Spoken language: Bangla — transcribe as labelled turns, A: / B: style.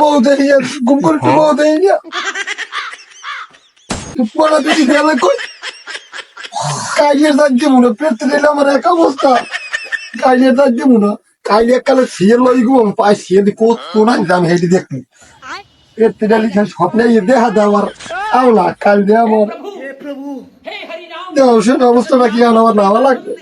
A: বউ দেখিয়ে গুম করে বউ দেখিয়ে পড়া দেখি গেলে কই? কাইলের দাগ দিব না পেট দিলে আমার এক অবস্থা। কাইলের দাগ দিব না কাইলে কালে সিয়ে লই গো পাই সিয়ে দি কোত কোন দাম হেডি দেখনি পেট দিলে লিখে স্বপ্নে দেখা দেওয়ার আওলা কাল আমার। দেওয়া সে অবস্থাটা কি আমার নাওয়া লাগবে।